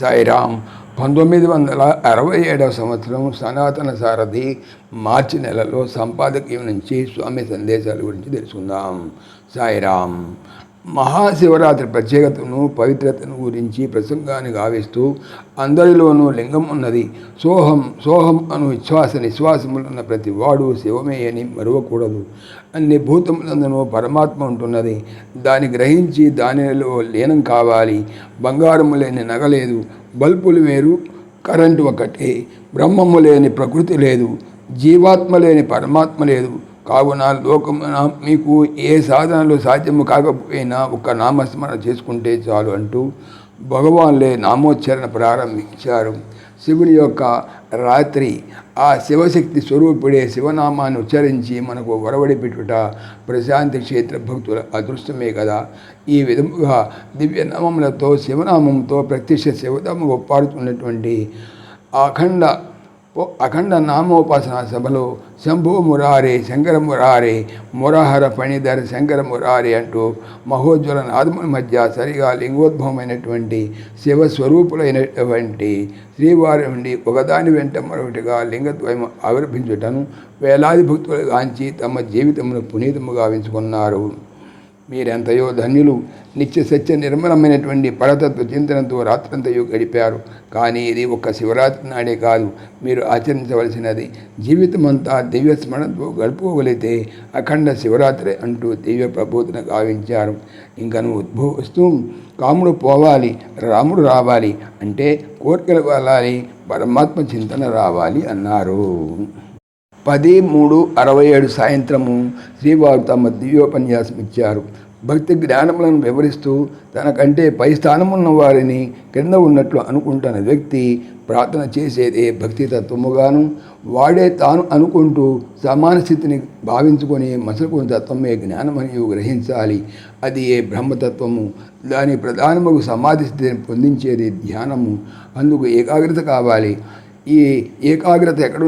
సాయిరామ్ పంతొమ్మిది వందల అరవై ఏడవ సంవత్సరం సనాతన సారథి మార్చి నెలలో సంపాదకీయం నుంచి స్వామి సందేశాల గురించి తెలుసుకుందాం. సాయిరామ్ మహాశివరాత్రి ప్రత్యేకతను పవిత్రతను గురించి ప్రసంగాన్ని గావిస్తూ అందరిలోనూ లింగం ఉన్నది. సోహం సోహం అను విశ్వాస నిశ్వాసములున్న ప్రతి వాడు శివమే అని మరువకూడదు. అన్ని భూతములందునూ పరమాత్మ ఉంటున్నది. దాన్ని గ్రహించి దానిలో లీనం కావాలి. బంగారము లేని నగలేదు బల్బులు వేరు. కరెంటు ఒకటే బ్రహ్మము లేని ప్రకృతి లేదు. జీవాత్మ లేని పరమాత్మ లేదు. కావున లోకమున మీకు ఏ సాధనలు సాధ్యము కాకపోయినా ఒక నామస్మరణ చేసుకుంటే చాలు అంటూ భగవాన్లే నామోచ్చరణ ప్రారంభించారు. శివుని యొక్క రాత్రి ఆ శివశక్తి స్వరూపుడే శివనామాన్ని ఉచ్చరించి మనకు వరవడి పెట్టుట ప్రశాంతి క్షేత్ర భక్తుల అదృష్టమే కదా. ఈ విధముగా దివ్యనామములతో శివనామంతో ప్రత్యక్ష శివతమ ఒప్పాడుతున్నటువంటి అఖండ అఖండ నామోపాసన సభలో శంభు మురారే శంకర మురారే మురహర పణిధర శంకర మురారే అంటూ మహోజ్వల నాదముల మధ్య సరిగా లింగోద్భవమైనటువంటి శివస్వరూపులైనటువంటి శ్రీవారి నుండి ఒకదాని వెంట మరొకటిగా లింగద్వయం ఆవిర్భించుటను వేలాది భక్తులు గాంచి తమ జీవితమును పునీతము గావించుకున్నారు మీరెంతయో ధన్యులు నిత్య సత్య నిర్మలమైనటువంటి పరతత్వ చింతనతో రాత్రంతయో గడిపారు. కానీ ఇది ఒక్క శివరాత్రి నాడే కాదు. మీరు ఆచరించవలసినది జీవితమంతా దివ్య స్మరణతో గడుపుకోగలిగితే అఖండ శివరాత్రి అంటూ దివ్య ప్రబోధన గావించారు. ఇంకను ఉద్భవిస్తూ కాముడు పోవాలి రాముడు రావాలి అంటే కోరికలు వెళ్ళాలి పరమాత్మ చింతన రావాలి అన్నారు. పది మూడు అరవై ఏడు సాయంత్రము శ్రీవారు తమ దివ్యోపన్యాసం ఇచ్చారు భక్తి జ్ఞానములను వివరిస్తూ తనకంటే పై స్థానమున్న వారిని క్రింద ఉన్నట్లు అనుకుంటున్న వ్యక్తి ప్రార్థన చేసేదే భక్తి తత్వముగాను వాడే తాను అనుకుంటూ సమాన స్థితిని భావించుకొని మసలుకుని తత్వమే జ్ఞానమని గ్రహించాలి. అది ఏ బ్రహ్మతత్వము? దాని ప్రధానముకు సమాధి స్థితిని పొందించేది ధ్యానము. అందుకు ఏకాగ్రత కావాలి. ఈ ఏకాగ్రత ఎక్కడ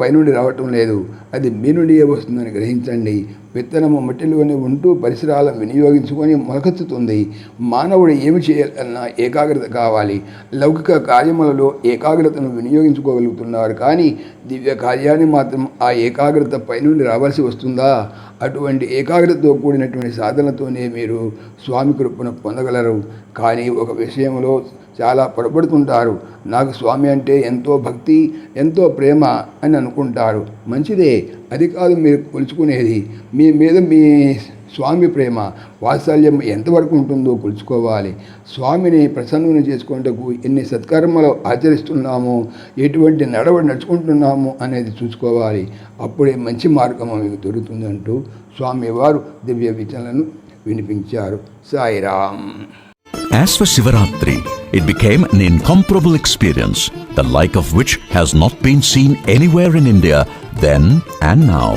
పైనుండి రావటం లేదు. అది మీ నుండియే వస్తుందని గ్రహించండి. విత్తనము మట్టిలోనే ఉంటూ పరిసరాలను వినియోగించుకొని మొలకెత్తుతుంది. మానవుడు ఏమి చేయాలన్నా ఏకాగ్రత కావాలి. లౌకిక కార్యములలో ఏకాగ్రతను వినియోగించుకోగలుగుతున్నారు. కానీ దివ్య కార్యాన్ని మాత్రం ఆ ఏకాగ్రత పైనుండి రావాల్సి వస్తుందా? అటువంటి ఏకాగ్రతతో కూడినటువంటి సాధనతోనే మీరు స్వామి కృపను పొందగలరు. కానీ ఒక విషయంలో చాలా పొరపడుతుంటారు. నాకు స్వామి అంటే ఎంతో భక్తి ఎంతో ప్రేమ అని అనుకుంటారు. మంచిదే అది కాదు మీరు కొలుచుకునేది. మీ మీద మీ స్వామి ప్రేమ వాత్సల్యం ఎంతవరకు ఉంటుందో కొలుచుకోవాలి. స్వామిని ప్రసన్నం చేసుకునేందుకు ఎన్ని సత్కర్మలు ఆచరిస్తున్నామో ఎటువంటి నడవడి నడుచుకుంటున్నాము అనేది చూసుకోవాలి. అప్పుడే మంచి మార్గం మీకు దొరుకుతుందంటూ స్వామివారు దివ్య విచనలను వినిపించారు. Sairam. As for Sivaratri, it became an incomparable experience, the like of which has not been seen anywhere in India then and now.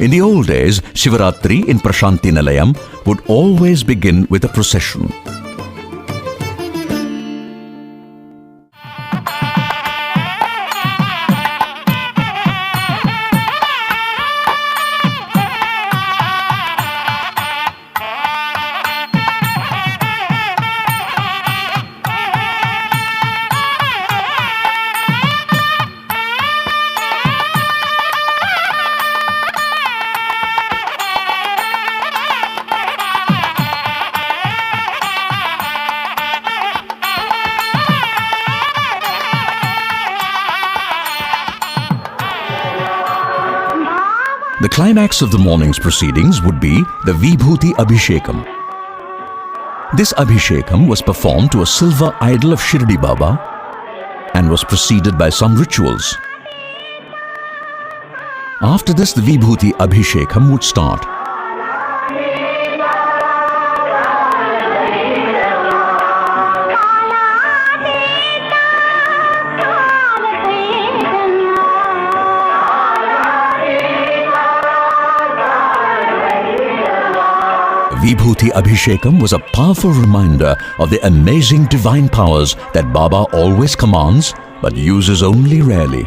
In the old days, Shivaratri in Prashanti Nilayam would always begin with a procession. The climax of the morning's proceedings would be the Vibhuti Abhishekam. This Abhishekam was performed to a silver idol of Shirdi Baba and was preceded by some rituals. After this, the Vibhuti Abhishekam would start. Vibhuti Abhishekam was a powerful reminder of the amazing divine powers that Baba always commands but uses only rarely.